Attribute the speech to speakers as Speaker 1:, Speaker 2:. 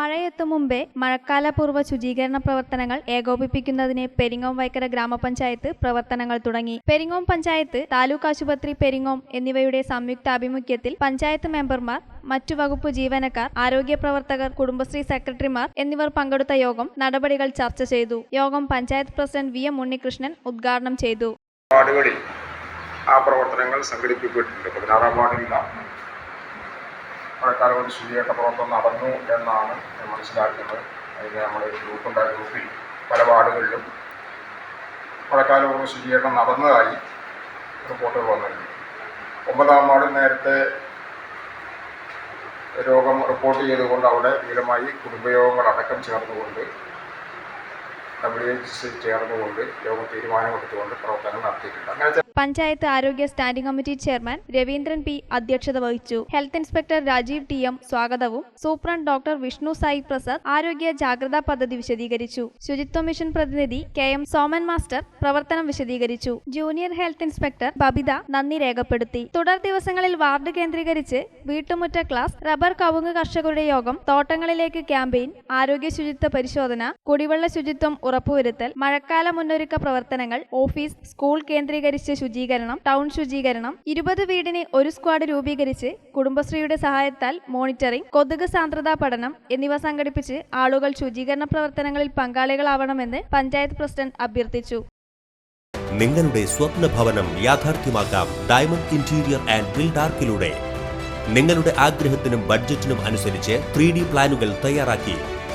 Speaker 1: മഴയെത്തും മുമ്പേ മഴക്കാലപൂർവ ശുചീകരണ പ്രവർത്തനങ്ങൾ ഏകോപിപ്പിക്കുന്നതിന് പെരിങ്ങോം വൈക്കര ഗ്രാമപഞ്ചായത്ത് പ്രവർത്തനങ്ങൾ തുടങ്ങി. പെരിങ്ങോം പഞ്ചായത്ത് താലൂക്ക് ആശുപത്രി പെരിങ്ങോം എന്നിവയുടെ സംയുക്ത സംയുക്താഭിമുഖ്യത്തിൽ പഞ്ചായത്ത് മെമ്പർമാർ മറ്റു വകുപ്പ് ജീവനക്കാർ ആരോഗ്യ പ്രവർത്തകർ കുടുംബശ്രീ സെക്രട്ടറിമാർ എന്നിവർ പങ്കെടുത്ത യോഗം നടപടികൾ ചർച്ച ചെയ്തു. യോഗം panchayat president V M Unnikrishnan ഉദ്ഘാടനം ചെയ്തു.
Speaker 2: ആ പ്രവർത്തനങ്ങൾ സംഘടിപ്പിക്കപ്പെട്ടിട്ടുണ്ട് പതിനാറാം വാർഡിലുള്ള മഴക്കാലം ശുചീകരണ പ്രവർത്തനം നടന്നു എന്നാണ് മനസ്സിലാക്കുന്നത്. അതിന് നമ്മൾ ഗ്രൂപ്പുണ്ടായ ഗ്രൂപ്പിൽ പല വാർഡുകളിലും മഴക്കാലപൂർവ ശുചീകരണം നടന്നതായി റിപ്പോർട്ടുകൾ വന്നിട്ടുണ്ട്. ഒമ്പതാം വാർഡിൽ നേരത്തെ രോഗം റിപ്പോർട്ട് ചെയ്തുകൊണ്ട് അവിടെ വിപുലമായി കുടുംബയോഗങ്ങൾ അടക്കം ചേർന്നുകൊണ്ട് ഡബ്ല്യു എച്ച് ചേർന്നുകൊണ്ട് യോഗം തീരുമാനമെടുത്തുകൊണ്ട് പ്രവർത്തനം നടത്തിയിട്ടുണ്ട്. അങ്ങനെ
Speaker 1: പഞ്ചായത്ത് ആരോഗ്യ standing committee chairman Raveendran P അധ്യക്ഷത വഹിച്ചു. Health inspector Rajeev T M സ്വാഗതവും. സൂപ്രണ്ട് ഡോക്ടർ വിഷ്ണു സായി പ്രസാദ് ആരോഗ്യ ജാഗ്രതാ പദ്ധതി വിശദീകരിച്ചു. ശുചിത്വ മിഷൻ പ്രതിനിധി കെ എം സോമൻ മാസ്റ്റർ പ്രവർത്തനം വിശദീകരിച്ചു. ജൂനിയർ ഹെൽത്ത് ഇൻസ്പെക്ടർ ബബിത നന്ദി രേഖപ്പെടുത്തി. തുടർ ദിവസങ്ങളിൽ വാർഡ് കേന്ദ്രീകരിച്ച് വീട്ടുമുറ്റ ക്ലാസ് റബ്ബർ കവുങ്ങ് കർഷകരുടെ യോഗം തോട്ടങ്ങളിലേക്ക് ക്യാമ്പയിൻ ആരോഗ്യ ശുചിത്വ പരിശോധന കുടിവെള്ള ശുചിത്വം ഉറപ്പുവരുത്തൽ മഴക്കാല മുന്നൊരുക്ക പ്രവർത്തനങ്ങൾ ഓഫീസ് സ്കൂൾ കേന്ദ്രീകരിച്ച് ശുചീകരണം ടൗൺ ശുചീകരണം ഇരുപത് വീടിന് ഒരു സ്ക്വാഡ് രൂപീകരിച്ച് കുടുംബശ്രീയുടെ സഹായത്താൽ മോണിറ്ററിംഗ് കൊതുക് സാന്ദ്രതാ പഠനം എന്നിവ സംഘടിപ്പിച്ച് ആളുകൾ ശുചീകരണ പ്രവർത്തനങ്ങളിൽ പങ്കാളികളാവണമെന്ന് പഞ്ചായത്ത് പ്രസിഡന്റ് അഭ്യർത്ഥിച്ചു.
Speaker 3: നിങ്ങളുടെ സ്വപ്ന ഭവനം യാഥാർത്ഥ്യമാക്കാം ഡയമണ്ട് ഇന്റീരിയർ ആൻഡ് ബിൽഡാർക്കിലൂടെ നിങ്ങളുടെ ആഗ്രഹത്തിനും ബഡ്ജറ്റിനും അനുസരിച്ച് ത്രീ പ്ലാനുകൾ തയ്യാറാക്കി.